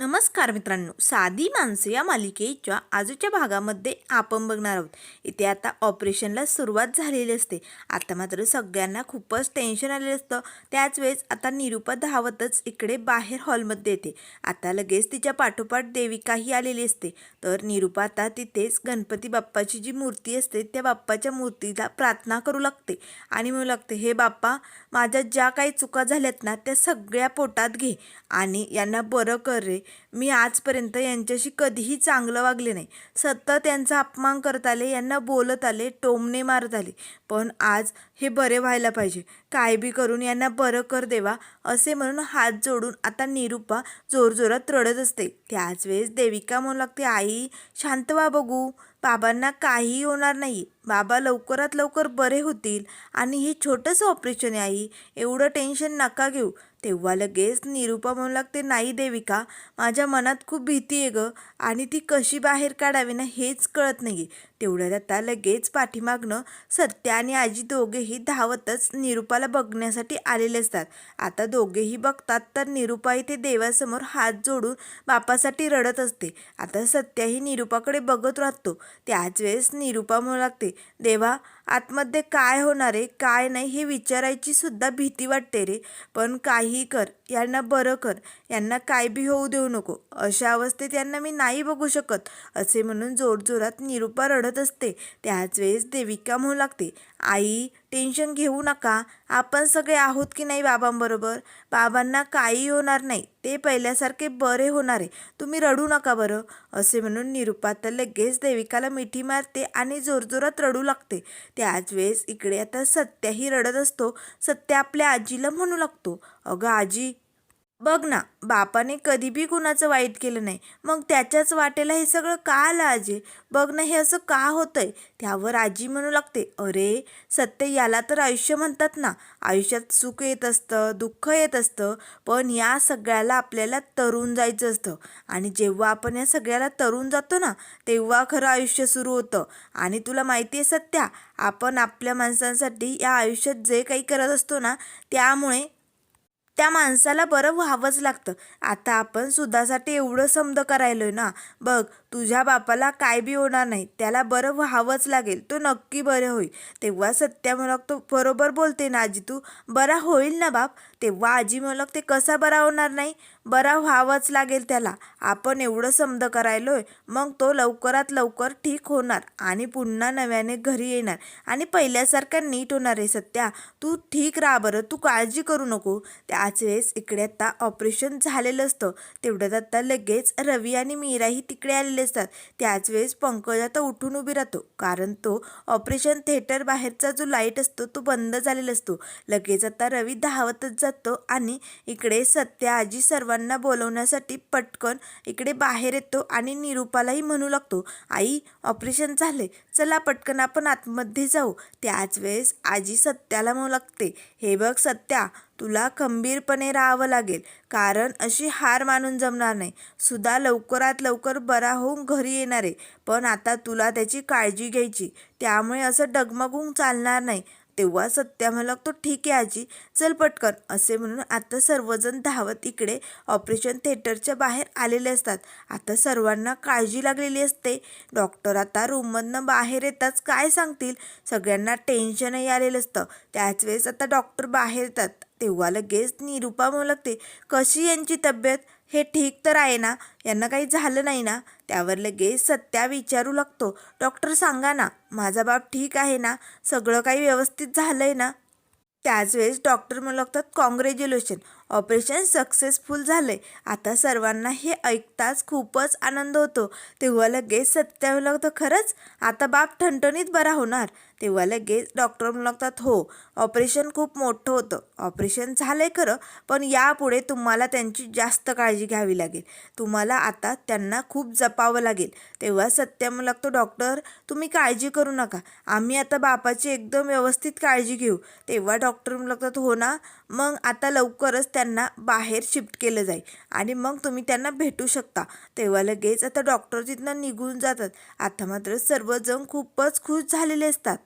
नमस्कार मित्रांनो साधी माणसं या मालिकेच्या आजूच्या भागामध्ये आपण बघणार आहोत. इथे आता ऑपरेशनला सुरुवात झालेली असते. आता मात्र सगळ्यांना खूपच टेन्शन आलेलं असतं. त्याच वेळेस आता निरुपा धावतच इकडे बाहेर हॉलमध्ये येते. आता लगेच तिच्या पाठोपाठ देविकाही आलेली असते. तर निरुपा आता तिथेच गणपती बाप्पाची जी मूर्ती असते त्या बाप्पाच्या मूर्तीला प्रार्थना करू लागते. आणि म्हणू लागते हे बाप्पा माझ्या ज्या काही चुका झाल्यात ना त्या सगळ्या पोटात घे आणि यांना बरं कर रे. मी आजपर्यंत यांच्याशी कधीही चांगलं वागले नाही. सतत यांचा अपमान करत आले यांना बोलत आले टोमणे मारत आले. पण आज हे बरे व्हायला पाहिजे. काय बी करून यांना बरं कर देवा असे म्हणून हात जोडून आता निरुपा जोरजोरात रडत असते. त्याच वेळेस देविका म्हणू लागते आई शांत वा बघू. बाबांना काहीही होणार नाही बाबा लवकरात लवकर बरे होतील. आणि हे छोटंसं ऑपरेशन आहे आई. एवढं टेन्शन नका घेऊ. तेव्हा लगेच निरुपा म्हणू लागते नाही देविका माझ्या मनात खूप भीती आहे गं आणि ती कशी बाहेर काढावी ना हेच कळत नाही तेवढ्यात आता लगेच पाठीमागणं सत्या आणि आजी दोघेही धावतच निरुपाला बघण्यासाठी आलेले असतात. आता दोघेही बघतात तर निरुपा इथे देवासमोर हात जोडून बापासाठी रडत असते. आता सत्याही निरुपाकडे बघत राहतो. त्याच वेळेस निरुपा म्हणू लागते देवा आतमध्ये काय होणार आहे काय नाही हे विचारायची सुद्धा भीती वाटते रे. पण काही कर यांना बरं कर. यांना काय बी होऊ देऊ नको. अशा अवस्थेत यांना मी नाही बघू शकत असे म्हणून जोरजोरात निरुपा रडत असते. त्याच वेळेस देविका म्हणू लागते आई टेन्शन घेऊ नका. आपण सगळे आहोत की नाही बाबांबरोबर? बाबांना काही होणार नाही. ते पहिल्यासारखे बरे होणार. आहे तुम्ही रडू नका बरं. असे म्हणून निरुपा तर लगेच देविकाला मिठी मारते आणि जोरजोरात रडू लागते. त्याच वेळेस इकडे आता सत्याही रडत असतो. सत्या आपल्या आजीला म्हणू लागतो. अगं आजी बघ ना बापाने कधी बी कुणाचं वाईट केलं नाही. मग त्याच्याच वाटेला हे सगळं का आलं आजी? बघ ना हे असं का होतंय? त्यावर आजी म्हणू लागते अरे सत्य याला तर आयुष्य म्हणतात ना. आयुष्यात सुख येत असतं दुःख येत असतं पण या सगळ्याला आपल्याला तरुण जायचं असतं. आणि जेव्हा आपण या सगळ्याला तरुण जातो ना तेव्हा खरं आयुष्य सुरू होतं. आणि तुला माहिती आहे सत्या आपण आपल्या माणसांसाठी या आयुष्यात जे काही करत असतो ना त्यामुळे त्या माणसाला बरं व्हावंच लागतं. आता आपण सुधासाठी एवढं समद आहे ना. बघ तुझ्या बापाला काय बी होणार नाही. त्याला बरं व्हावंच लागेल. तो नक्की बरं होईल. तेव्हा सत्या म्हणू लागतो बरोबर बोलते ना आजी तू. बरा होईल ना बाप? तेव्हा आजी म्हणू ते कसा बरा होणार नाही? बरा व्हावंच लागेल त्याला. आपण एवढं समद करायलोय मग तो लवकरात लवकर ठीक होणार आणि पुन्हा नव्याने घरी येणार. आणि पहिल्यासारखा नीट होणार आहे सत्या. तू ठीक राहा बरं तू काळजी करू नको. त्याच वेळेस इकडे आता ऑपरेशन झालेलं असतं. तेवढ्यात आता लगेच रवी आणि मीराही तिकडे आलेले असतात. त्याच वेळेस पंकज आता उठून उभी राहतो. कारण तो ऑपरेशन थिएटर बाहेरचा जो लाइट असतो तो बंद झालेला असतो. लगेच आता रवी धावतच जातो आणि इकडे सत्या आजी सर्व सर्वांना बोलवण्यासाठी पटकन इकडे बाहेर येतो आणि निरूपालाही म्हणू लागतो आई ऑपरेशन झाले चला पटकन आपण आतमध्ये जाऊ. त्याच वेळेस आजी सत्याला म्हणू लागते हे बघ सत्या तुला खंबीरपणे राहावं लागेल कारण अशी हार मानून जमणार नाही. सुद्धा लवकरात लवकर बरा होऊन घरी येणार आहे पण आता तुला त्याची काळजी घ्यायची. त्यामुळे असं डगमगून चालणार नाही. तेव्हा सत्या म्हणू लागतो ठीक आहे आजी चल पटकन असे म्हणून आता सर्वजण धावत इकडे ऑपरेशन थिएटरच्या बाहेर आलेले असतात. आता सर्वांना काळजी लागलेली असते. डॉक्टर आता रूममधनं बाहेर येताच काय सांगतील? सगळ्यांना टेन्शनही आलेलं असतं. त्याच वेळेस आता डॉक्टर बाहेर येतात. तेव्हा लगेच निरुपा म्हणू लागते कशी यांची तब्येत? हे ठीक तर आहे ना? यांना काही झालं नाही ना? त्यावर लगेच सत्या विचारू लागतो. डॉक्टर सांगा ना माझा बाप ठीक आहे ना? सगळं काही व्यवस्थित झालं आहे ना? त्याच वेळेस डॉक्टर म्हणू लागतात कॉंग्रॅच्युलेशन ऑपरेशन सक्सेसफुल झाले आता सर्वांना हे ऐकताच खूपच आनंद होतो. तेव्हा लगेच सत्या म्हणू लागतं खरंच? आता बाप ठणठणीत बरा होणार. तेव्हा लगेच डॉक्टर म्हणू लागतात हो ऑपरेशन खूप मोठं होतं. ऑपरेशन झालं आहे खरं पण यापुढे तुम्हाला त्यांची जास्त काळजी घ्यावी लागेल. तुम्हाला आता त्यांना खूप जपावं लागेल. तेव्हा सत्या म्हणू लागतो डॉक्टर तुम्ही काळजी करू नका. आम्ही आता बापाची एकदम व्यवस्थित काळजी घेऊ. तेव्हा डॉक्टर म्हणू लागतात हो ना मग आता लवकरच त्यांना बाहेर शिफ्ट केलं जाईल. आणि मग तुम्ही त्यांना भेटू शकता. तेव्हा लगेच आता डॉक्टर तिथनं निघून जातात. आता मात्र सर्वजण खूपच खुश झालेले असतात.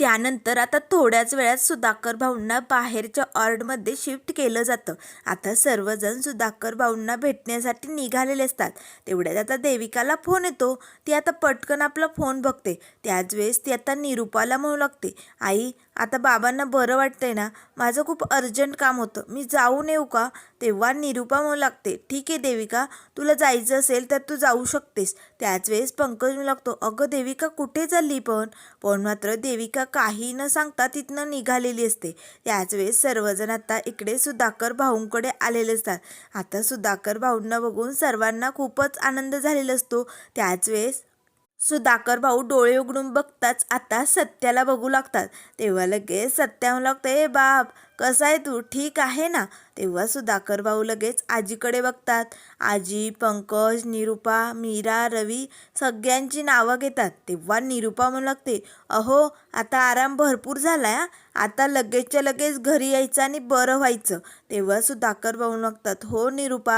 त्यानंतर आता थोड्याच वेळात सुधाकर भाऊंना बाहेरच्या ऑर्डमध्ये शिफ्ट केलं जातं. आता सर्वजण सुधाकर भाऊंना भेटण्यासाठी निघालेले असतात. तेवढ्यात आता देविकाला फोन येतो. ती आता पटकन आपला फोन बघते. त्याच वेळेस ती आता निरुपाला म्हणू लागते. आई आता बाबांना बरं वाटतंय ना? माझं खूप अर्जंट काम होतं. मी जाऊन येऊ का? तेव्हा निरुपा म्हणू लागते ठीक आहे देविका तुला जायचं असेल तर तू जाऊ शकतेस. त्याच वेळेस पंकज म्हणू लागतो अगं देविका कुठे चालली पण? पण मात्र देविका काही न सांगता तिथनं निघालेली असते. त्याच वेळेस सर्वजण आता इकडे सुधाकर भाऊंकडे आलेले असतात. आता सुधाकर भाऊंना बघून सर्वांना खूपच आनंद झालेला असतो. त्याच वेळेस सुधाकर भाऊ डोळे उघडून बघताच आता सत्याला बघू लागतात. तेव्हा लगेच सत्या म्हणू लागतं ए बाप कसा आहे तू? ठीक आहे ना? तेव्हा सुधाकर भाऊ लगेच आजीकडे बघतात. आजी पंकज निरुपा मीरा रवी सगळ्यांची नावं घेतात. तेव्हा निरुपा म्हणू लागते अहो आता आराम भरपूर झाला आता लगेचच्या लगेच घरी यायचं आणि बरं व्हायचं. तेव्हा सुधाकर भाऊ लागतात हो निरुपा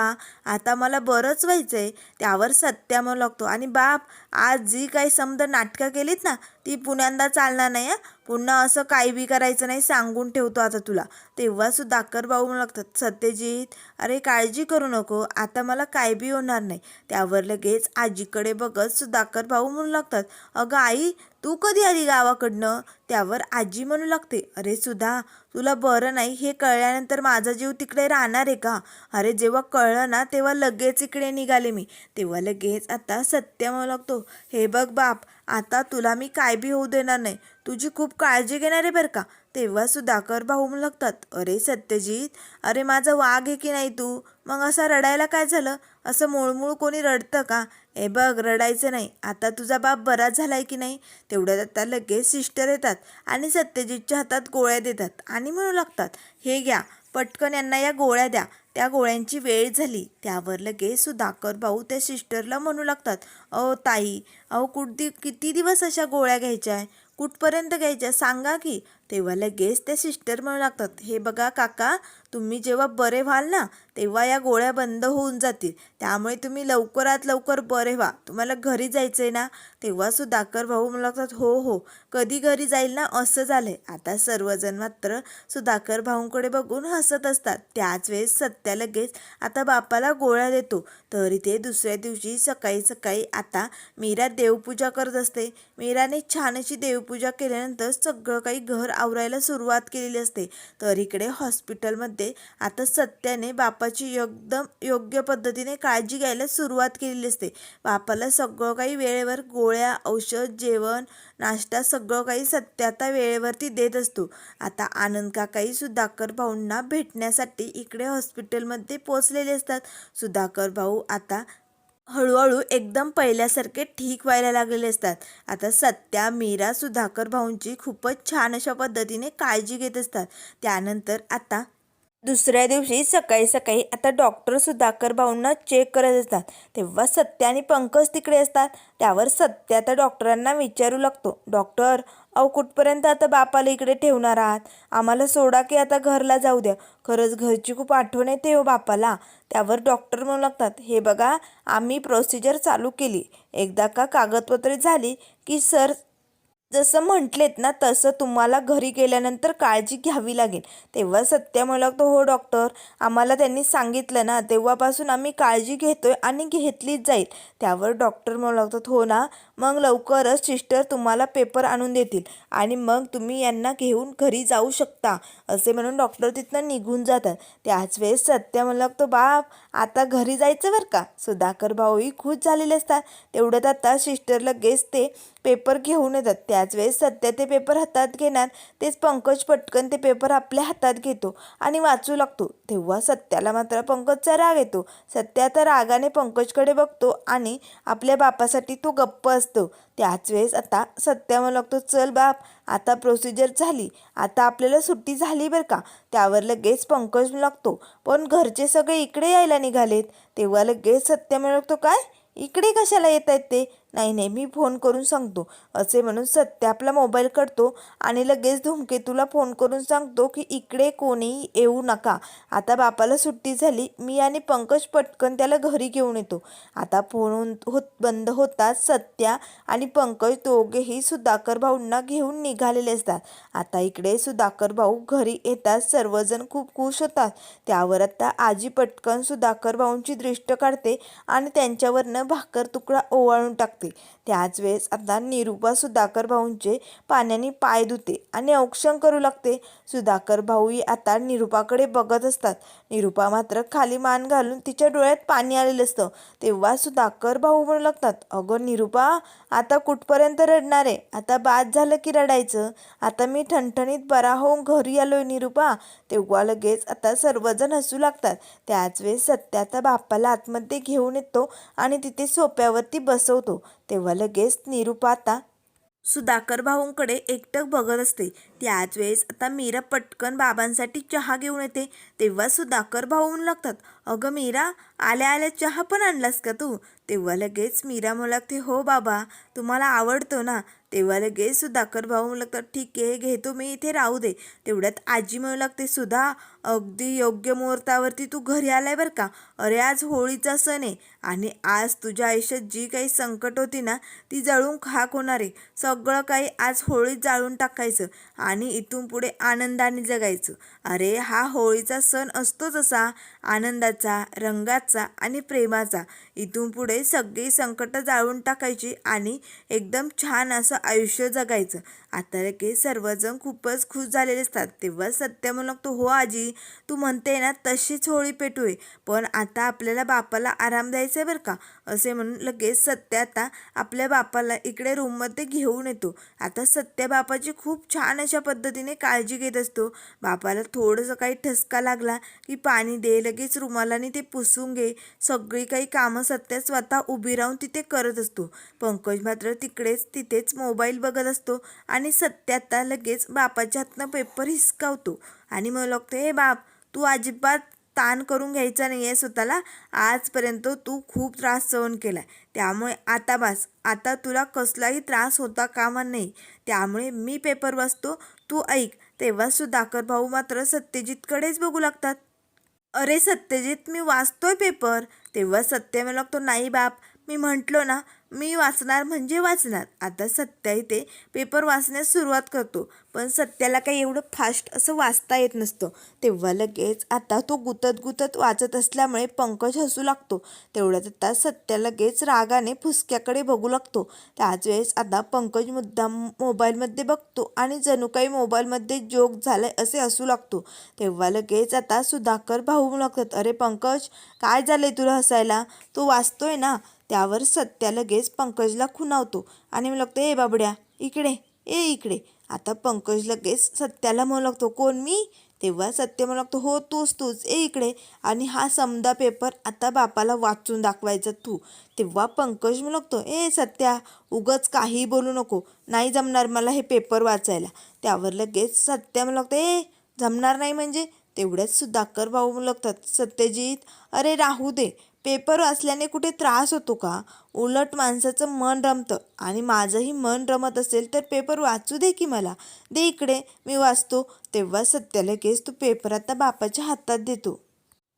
आता मला बरंच व्हायचं आहे त्यावर सत्या म्हणू लागतो. आणि बाप आज जी काही समजा नाटकं केलीत ना ती पुण्यांदा चालणार नाही पुन्हा असं काही बी करायचं नाही सांगून ठेवतो आता तुला. तेव्हा सुधाकर भाऊ म्हणू लागतात सत्यजित अरे काळजी करू नको आता मला काय बी होणार नाही. त्यावर लगेच आजीकडे बघत सुद्धा आकर भाऊ म्हणू लागतात अगं आई तू कधी आली गावाकडनं? त्यावर आजी म्हणू लागते अरे सुधा तुला बरं नाही हे कळल्यानंतर माझा जीव तिकडे राहणार आहे का? अरे जेव्हा कळलं ना तेव्हा लगेच इकडे निघाले मी. तेव्हा लगेच आता सत्य म्हणू लागतो हे बघ बाप आता तुला मी काय बी होऊ देणार नाही. तुझी खूप काळजी घेणार आहे बरं का? तेव्हा सुधाकर भाऊ लागतात अरे सत्यजित अरे माझा वाघ आहे की नाही तू? मग असा रडायला काय झालं? असं मूळमूळ कोणी रडतं का? ए बघ रडायचं नाही. आता तुझा बाप बरा झालाय की नाही? तेवढ्यात आता लगेच सिस्टर येतात आणि सत्यजितच्या हातात गोळ्या देतात आणि म्हणू लागतात हे घ्या पटकन यांना या गोळ्या द्या. त्या गोळ्यांची वेळ झाली. त्यावर लगेच सुधाकर भाऊ त्या सिस्टरला म्हणू लागतात अहो ताई अहो कुठदी किती दिवस अशा गोळ्या घ्यायच्या आहे? कुठपर्यंत घ्यायच्या? सांगा की. तेव्हा लगेच त्या सिस्टर म्हणू लागतात हे बघा काका तुम्ही जेव्हा बरे व्हाल ना तेव्हा या गोळ्या बंद होऊन जातील. त्यामुळे तुम्ही लवकरात लवकर बरे व्हा. तुम्हाला घरी जायचं आहे ना? तेव्हा सुधाकर भाऊ म्हणू लागतात हो हो कधी घरी जाईल ना असं झालंय. आता सर्वजण मात्र सुधाकर भाऊंकडे बघून हसत असतात. त्याच वेळेस सत्या लगेच आता बापाला गोळ्या देतो. तरी ते दुसऱ्या दिवशी सकाळी सकाळी आता मीरा देवपूजा करत असते. मीराने छान अशी देवपूजा केल्यानंतर सगळं काही घर आवरायला सुरुवात केलेली असते. तर इकडे हॉस्पिटलमध्ये आता सत्याने बापाची एकदम योग्य पद्धतीने काळजी घ्यायला सुरुवात केलेली असते. बापाला सगळं काही वेळेवर गोळ्या औषध जेवण नाश्ता सगळं काही सत्य आता वेळेवरती देत असतो. आता आनंद काकाही सुधाकर भाऊंना भेटण्यासाठी इकडे हॉस्पिटलमध्ये पोचलेले असतात. सुधाकर भाऊ आता हळूहळू एकदम पहिल्यासारखे ठीक व्हायला लागलेले असतात. आता सत्या मीरा सुधाकर भाऊंची खूपच छान अशा पद्धतीने काळजी घेत असतात. त्यानंतर आता दुसऱ्या दिवशी सकाळी सकाळी आता डॉक्टर सुधाकर भाऊंना चेक करत असतात. तेव्हा सत्या आणि पंकज तिकडे असतात. त्यावर सत्या आता डॉक्टरांना विचारू लागतो. डॉक्टर अहो कुठपर्यंत आता बापाला इकडे ठेवणार आहात? आम्हाला सोडा की आता घरला जाऊ द्या. खरंच घरची खूप आठवण येते हो बापाला. त्यावर डॉक्टर म्हणू लागतात हे बघा आम्ही प्रोसिजर चालू केली. एकदा का कागदपत्रे झाली की सर जसं म्हटलेत ना तसं तुम्हाला घरी गेल्यानंतर काळजी घ्यावी लागेल. तेव्हा सत्य म्हणू लागतो हो डॉक्टर आम्हाला त्यांनी सांगितलं ना तेव्हापासून आम्ही काळजी घेतोय आणि घेतलीच जाईल. त्यावर डॉक्टर मला लागतात हो ना? मग लवकरच सिस्टर तुम्हाला पेपर आणून देतील आणि मग तुम्ही यांना घेऊन घरी जाऊ शकता असे म्हणून डॉक्टर तिथनं निघून जातात. त्याच वेळेस सत्य म्हणू लागतो बाप आता घरी जायचं बरं का? सुधाकर भाऊही खुश झालेले असतात. तेवढ्यात आता सिस्टर लगेच ते पेपर घेऊन येतात. त्याच वेळेस सत्य ते पेपर हातात घेणार. तेच पंकज पटकन ते पेपर आपल्या हातात घेतो आणि वाचू लागतो. तेव्हा सत्याला मात्र पंकजचा राग येतो. सत्या तर रागाने पंकजकडे बघतो आणि आपल्या बापासाठी तो गप्प असतो. त्याच वेळेस आता सत्या म्हणू लागतो चल बाप आता प्रोसिजर झाली आता आपल्याला सुट्टी झाली बरं का? त्यावर लगेच पंकज लागतो. पण घरचे सगळे इकडे यायला निघालेत. तेव्हा लगेच सत्य म्हणू लागतो काय? इकडे कशाला येत आहेत ते? नाही नाही मी फोन करून सांगतो. असे म्हणून सत्य आपला मोबाईल काढतो आणि लगेच धूमकेतूला फोन करून सांगतो की इकडे कोणीही येऊ नका. आता बापाला सुट्टी झाली मी आणि पंकज पटकन त्याला घरी घेऊन येतो. आता फोन होत बंद होताच सत्या आणि पंकज दोघेही सुधाकर भाऊंना घेऊन निघालेले असतात. आता इकडे सुधाकर भाऊ घरी येतात सर्वजण खूप खुश होतात. त्यावर आता आजी पटकन सुधाकर भाऊंची दृष्ट काढते आणि त्यांच्यावरनं भाकर तुकडा ओवाळून टाकते. त्याच वेळेस आता निरूपा सुधाकर भाऊंचे पाण्याने पाय धुते आणि औक्षण करू लागते. सुधाकर भाऊही आता निरूपाकडे बघत असतात. निरूपा मात्र खाली मान घालून तिच्या डोळ्यात पाणी आलेलं असतं. तेव्हा सुधाकर भाऊ म्हणू लागतात अगं निरूपा आता कुठपर्यंत रडणार आहे? आता बाद झालं की रडायचं? आता मी ठणठणीत बरा होऊन घरी आलोय निरूपा. तेव्हा लगेच आता सर्वजण हसू लागतात. त्याच वेळेस सत्याचा आता बापाला आतमध्ये घेऊन येतो आणि तिथे सोप्यावरती बसवतो. तेव्हा लगेच निरुपाता आता सुधाकर भाऊंकडे एकटक बघत असते. त्याच वेळेस आता मीरा पटकन बाबांसाठी चहा घेऊन येते. तेव्हा सुधाकर भाऊ लागतात अगं मीरा आल्या आल्या चहा पण आणलास का तू? तेव्हा लगेच मीरा म्हणू लागते हो बाबा तुम्हाला आवडतो ना. तेव्हा लगेच सुधाकर भाऊ म्हणू लागतात ठीक आहे घेतो मी इथे राहू दे. तेवढ्यात आजी म्हणू लागते सुद्धा अगदी योग्य मुहूर्तावरती तू घरी आलाय बरं का? अरे आज होळीचा सण आहे आणि आज तुझ्या आयुष्यात जी काही संकट होती ना ती जळून खाक होणार आहे. सगळं काही आज होळीत जाळून टाकायचं आणि इथून पुढे आनंदाने जगायचं. अरे हा होळीचा सण असतोच असा आनंदाचा रंगाचा आणि प्रेमाचा. इथून पुढे सगळी संकटं जाळून टाकायची आणि एकदम छान असं आयुष्य जगायचं आता लगेच सर्वजण खूपच खुश झालेले असतात. तेव्हा सत्य म्हणू लागतो हो आजी तू म्हणते ना तशीच होळी पेटूय. पण आता आपल्याला बापाला आराम द्यायचा आहे बरं का? असे म्हणून लगेच सत्य आता आपल्या बापाला इकडे रूममध्ये घेऊन येतो. आता सत्य बापाची खूप छान अशा पद्धतीने काळजी घेत असतो. बापाला थोडंसं काही ठसका लागला की पाणी दे लगेच रुमालाने ते पुसून घे. सगळी काही कामं सत्य स्वतः उभी राहून तिथे करत असतो. पंकज मात्र तिकडेच तिथेच मोबाईल बघत असतो आणि सत्य आता लगेच बापाच्या हातनं पेपर हिसकावतो. आणि मग लागतो हे बाप तू अजिबात ताण करून घ्यायचा नाही आहे स्वतःला. आजपर्यंत तू खूप त्रास सहन केला त्यामुळे आता बास. आता तुला कसलाही त्रास होता कामा नाही त्यामुळे मी पेपर वाचतो. तू ऐक. तेव्हा सुधाकर भाऊ मात्र सत्यजितकडेच बघू लागतात. अरे सत्यजित मी वाचतोय पेपर तेव्हा सत्य मला लागतो नाही बाप मी म्हटलो ना मी वाचणार म्हणजे वाचणार. आता सत्या इथे पेपर वाचण्यास सुरुवात करतो. पण सत्याला काही एवढं फास्ट असं वाचता येत नसतं. तेव्हा लगेच आता तो गुतत गुतत वाचत असल्यामुळे पंकज हसू लागतो. तेवढ्यात आता सत्या लगेच रागाने फुसक्याकडे बघू लागतो. त्याच वेळेस आता पंकज मुद्दाम मोबाईलमध्ये बघतो आणि जणू काही मोबाईलमध्ये जोक झालाय असे हसू लागतो. तेव्हा लगेच आता सुधाकर भाऊ लागतात अरे पंकज काय झालंय तुला हसायला? तू वाचतोय ना? त्यावर सत्या लगेच पंकजला खुणावतो आणि म्हणू लागतो ए बाबड्या इकडे ए इकडे. आता पंकज लगेच सत्याला म्हणू लागतो कोण मी? तेव्हा सत्य म्हणू लागतो हो तूच तूच ए इकडे. आणि हा समदा पेपर आता बापाला वाचून दाखवायचा तू. तेव्हा पंकज म्हणू लागतो ए सत्या उगच काही बोलू नको नाही जमणार मला हे पेपर वाचायला. त्यावर लगेच सत्या म्हणू लागतो ए जमणार नाही म्हणजे? तेवढ्याच सुधाकर भाऊ म्हणू लागतात सत्यजित अरे राहू दे पेपर वाचल्याने कुठे त्रास होतो का? उलट माणसाचं मन रमतं. आणि माझंही मन रमत असेल तर पेपर वाचू दे की मला. दे इकडे मी वाचतो. तेव्हा सत्य लगेच तू पेपर आता बापाच्या हातात देतो.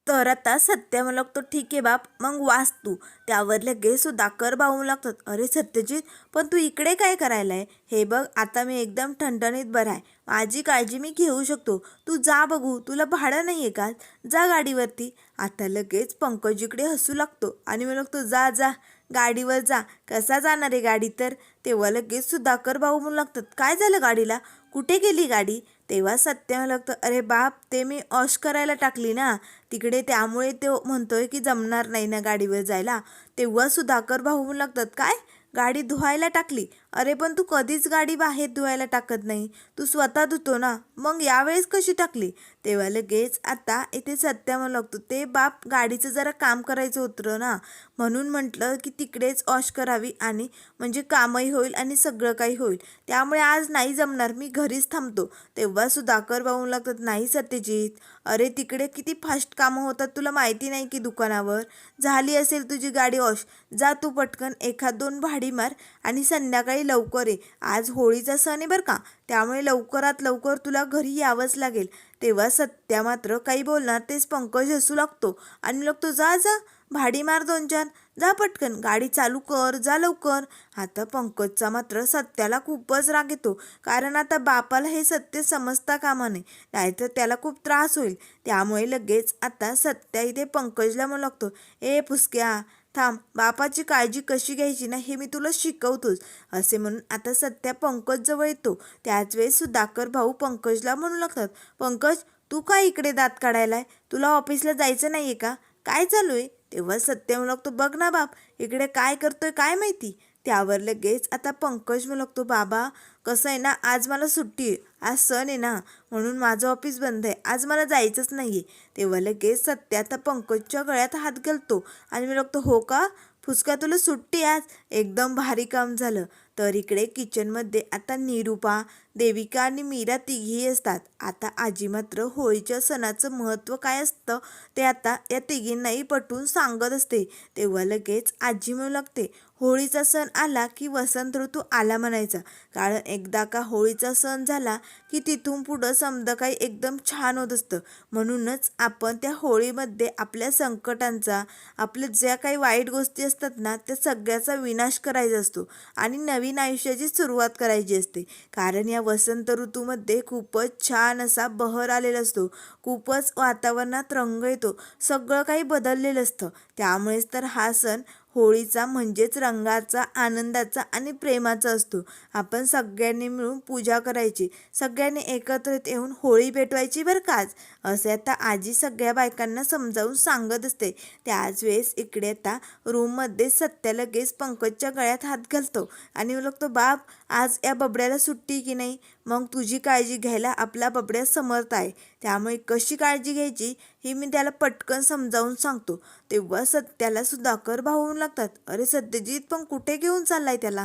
तर आता सत्य मला लागतो ठीक आहे बाप मग वाच तू. त्यावर लगेच कर बाहू लागतात. अरे सत्यजित पण तू इकडे काय करायला आहे हे बघ आता मी एकदम ठणठणीत बरं आहे. माझी काळजी मी घेऊ शकतो. तू जा बघू तुला भाडं नाही आहे का? जा गाडीवरती. आता लगेच पंकज इकडे हसू लागतो आणि मी लागतो जा जा. गाडीवर जा. कसा जाणार आहे गाडी तर? तेव्हा लगेच सुधाकर भाऊ म्हणू लागतात. काय झालं गाडीला? कुठे गेली गाडी? तेव्हा सत्य लागतं अरे बाप ते मी ऑश करायला टाकली ना तिकडे त्यामुळे तो म्हणतोय की जमणार नाही ना गाडीवर जायला. तेव्हा सुधाकर भाऊ लागतात काय? गाडी धुवायला टाकली? अरे पण तू कधीच गाडी बाहेर धुवायला टाकत नाही. तू स्वतः धुतो ना. मग यावेळेस कशी टाकली? तेव्हा लगेच आता इथे सत्या म्हणू लागतो. ते बाप गाडीचं जरा काम करायचं होतं ना. म्हणून म्हटलं की तिकडेच वॉश करावी आणि म्हणजे कामही होईल आणि सगळं काही होईल. त्यामुळे आज नाही जमणार. मी घरीच थांबतो. तेव्हा सुधाकर वाहून लागतात नाही सत्यजित. अरे तिकडे किती फास्ट कामं होतात तुला माहिती नाही की दुकानावर? झाली असेल तुझी गाडी वॉश. जा तू पटकन. एखाद दोन भाडी मार आणि संध्याकाळी लवकर ये. आज होळीचा सण आहे बरं का? त्यामुळे लवकरात लवकर तुला घरी यावंच लागेल. तेव्हा सत्या मात्र काही बोलणार तेच पंकज हसू लागतो. आणि लागतो जा जा. भाडी मार दोन चार. जा पटकन. गाडी चालू कर. जा लवकर. आता पंकजचा मात्र सत्याला खूपच राग येतो. कारण आता बापाला हे सत्य समजता कामा नये. नाहीतर त्याला खूप त्रास होईल. त्यामुळे लगेच आता सत्या इथे पंकजला म्हणू लागतो. ए पुसक्या. थांब बापाची काळजी कशी घ्यायची ना हे मी तुला शिकवतोच असे म्हणून आता सध्या पंकज जवळ येतो. त्याच वेळेस सुधाकर भाऊ पंकजला म्हणू लागतात पंकज तू काय इकडे दात काढायलाय? तुला ऑफिसला जायचं नाहीये का? काय चालू आहे? तेव्हा सत्य म्हणू लागतो बघ ना बाप इकडे काय करतोय काय माहिती? त्यावर लगेच आता पंकज म्हणतो लागतो बाबा कसं आहे ना आज मला सुट्टी आज सण आहे ना म्हणून माझं ऑफिस बंद आहे. आज मला जायचंच नाही आहे तेव्हा लगेच सत्य आता पंकजच्या गळ्यात हात घालतो आणि मी लागतो हो का? फुसका तुला सुट्टी आज. एकदम भारी काम झालं. तर इकडे किचनमध्ये आता निरूपा देविका आणि मीरा तिघी असतात. आता आजी मात्र होळीच्या सणाचं महत्त्व काय असतं ते आता या तिघींनाही पटवून सांगत असते. तेव्हा लगेच आजी म्हणू लागते होळीचा सण आला की वसंत ऋतू आला म्हणायचा. कारण एकदा का होळीचा सण झाला की तिथून पुढं समजा काही एकदम छान होत असतं. म्हणूनच आपण त्या होळीमध्ये आपल्या संकटांचा आपल्या ज्या काही वाईट गोष्टी असतात ना त्या सगळ्याचा विनाश करायचा असतो आणि नवीन आयुष्याची सुरुवात करायची असते. कारण या वसंत ऋतूमध्ये खूपच छान असा बहर आलेला असतो. खूपच वातावरणात रंग येतो. सगळं काही बदललेलं असतं. त्यामुळेच तर हा सण होळीचा म्हणजेच रंगाचा आनंदाचा आणि प्रेमाचा असतो. आपण सगळ्यांनी मिळून पूजा करायची. सगळ्यांनी एकत्रित येऊन होळी पेटवायची बरं काच असे आता आजी सगळ्या बायकांना समजावून सांगत असते. त्याच वेळेस इकडे आता रूममध्ये सत्या लगेच पंकजच्या गळ्यात हात घालतो. आणि लागतो बाप आज या बबड्याला सुट्टी की नाही? मग तुझी काळजी घ्यायला आपला बबड्या समर्थ आहे. त्यामुळे कशी काळजी घ्यायची हे मी त्याला पटकन समजावून सांगतो. तेव्हा सत्याला सुधाकर भावून लागतात. अरे सत्यजित पण कुठे घेऊन चाललाय त्याला?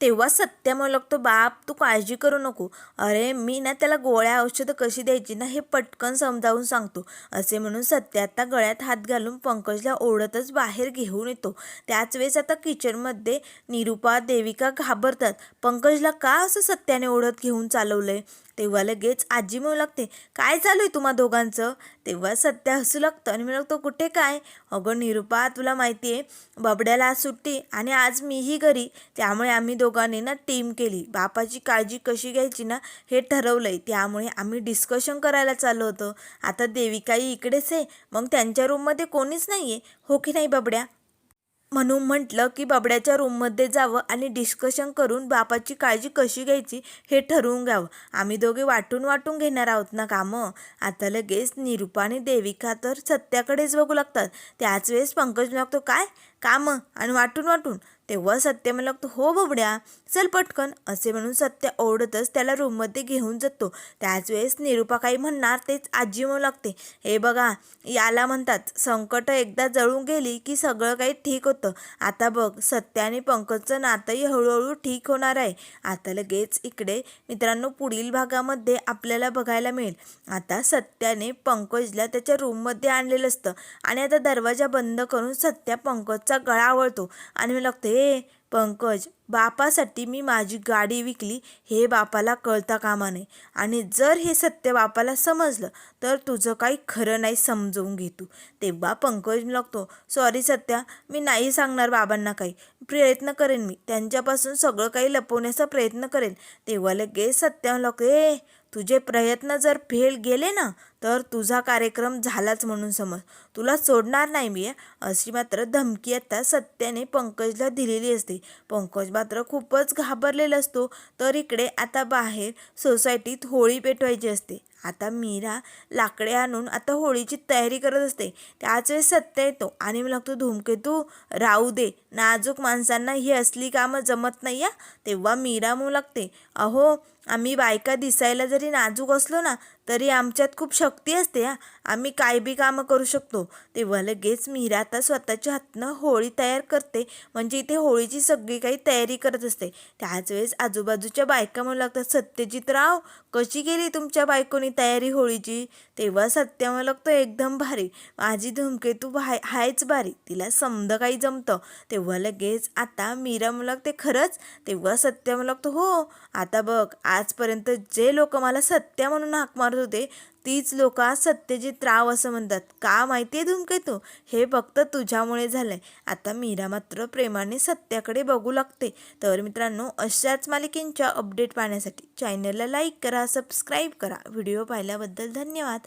तेव्हा सत्य म्हणू लागतो बाप तू काळजी करू नको. अरे मी ना त्याला गोळ्या औषधं कशी द्यायची ना हे पटकन समजावून सांगतो. असे म्हणून सत्य आता गळ्यात हात घालून पंकजला ओढतच बाहेर घेऊन येतो. त्याच वेळेस आता किचनमध्ये निरूपा देविका घाबरतात. पंकजला का असं सत्याने ओढत घेऊन चालवलंय? तेव्हा लगेच आजी म्हणू लागते काय चालू आहे तुम्हा दोघांचं? तेव्हा सत्य हसू लागतं आणि मी लागतो कुठे काय? अगं निरुपा तुला माहिती आहे बबड्याला आज सुट्टी आणि आज मीही घरी त्यामुळे आम्ही दोघांनी ना टीम केली. बापाची काळजी कशी घ्यायची ना हे ठरवलं आहे त्यामुळे आम्ही डिस्कशन करायला चाललो होतो. आता देविकाई इकडेच आहे मग त्यांच्या रूममध्ये कोणीच नाही आहे हो की नाही बबड्या? म्हणून म्हटलं की बाबड्याच्या रूममध्ये जावं आणि डिस्कशन करून बापाची काळजी कशी घ्यायची हे ठरवून घ्यावं. आम्ही दोघे वाटून वाटून घेणार आहोत ना कामं? आता लगेच निरूपा आणि देविका तर सत्याकडेच बघू लागतात. त्याच वेळेस पंकज लागतो काय? कामं आणि वाटून वाटून. तेव्हा सत्य मला लागतो हो बबड्या चल पटकन असे म्हणून सत्य ओढतच त्याला रूममध्ये घेऊन जातो. त्याच वेळेस निरूपा काही म्हणणार तेच आजी म्हणू लागते. हे बघा याला म्हणतात संकट एकदा जळून गेली की सगळं काही ठीक होतं. आता बघ सत्य आणि पंकजचं नातंही हळूहळू ठीक होणार आहे. आता लगेच इकडे मित्रांनो पुढील भागामध्ये आपल्याला बघायला मिळेल. आता सत्याने पंकजला त्याच्या रूममध्ये आणलेलं असतं आणि आता दरवाजा बंद करून सत्या पंकज पंकजचा गळा वळतो आणि मी लागते हे पंकज बापासाठी मी माझी गाडी विकली हे बापाला कळता कामा नये. आणि जर हे सत्य बापाला समजलं तर तुझं काही खरं नाही समजवून घे तू. तेव्हा पंकज लागतो सॉरी सत्या मी नाही सांगणार बाबांना काही. प्रयत्न करेन मी. त्यांच्यापासून सगळं काही लपवण्याचा प्रयत्न करेन. तेव्हा लगेच सत्या लागतो ए तुझे प्रयत्न जर फेल गेले ना तर तुझा कार्यक्रम झालाच म्हणून समज. तुला सोडणार नाही मी अशी मात्र धमकी आता सत्याने पंकजला दिलेली असते. पंकज मात्र खूपच घाबरलेला असतो तर इकडे आता बाहेर सोसायटीत होळी पेटवायची असते. आता मीरा लाकडे आणून आता होळीची तयारी करत असते. त्याच वेळेस सत्य येतो आणि मला लागतो धूमकेतू राहू दे. नाजूक माणसांना ही असली कामं जमत नाही या तेव्हा मीरा म्हणू लागते अहो आम्ही बायका दिसायला जरी नाजूक असलो ना तरी आमच्यात खूप शक्ती असते हा. आम्ही काय बी कामं करू शकतो. तेव्हा लगेच मीरा आता स्वतःच्या हातनं होळी तयार करते. म्हणजे इथे होळीची सगळी काही तयारी करत असते. त्याच वेळेस आजूबाजूच्या बायका म्हणू लागतात सत्यजित राव कशी केली तुमच्या बायकोनी तयारी होळीची? तेव्हा सत्य म्हणू लागतो एकदम भारी. माझी धूमकेतू हाय हायच भारी. तिला समद काही जमतं. तेव्हा लगेच आता मीरा म्हणू लागते खरंच? तेव्हा सत्य म्हणू लागतो हो. आता बघ आजपर्यंत जे लोक मला सत्य म्हणून हाक मारत होते तीच लोक सत्यजित राव असं म्हणतात. का माहिती आहे धूमकेतू हे फक्त तुझ्यामुळे झालंय. आता मीरा मात्र प्रेमाने सत्याकडे बघू लागते. तर मित्रांनो अशाच मालिकेंच्या अपडेट पाहण्यासाठी चॅनलला लाईक करा सबस्क्राईब करा. व्हिडिओ पाहिल्याबद्दल धन्यवाद.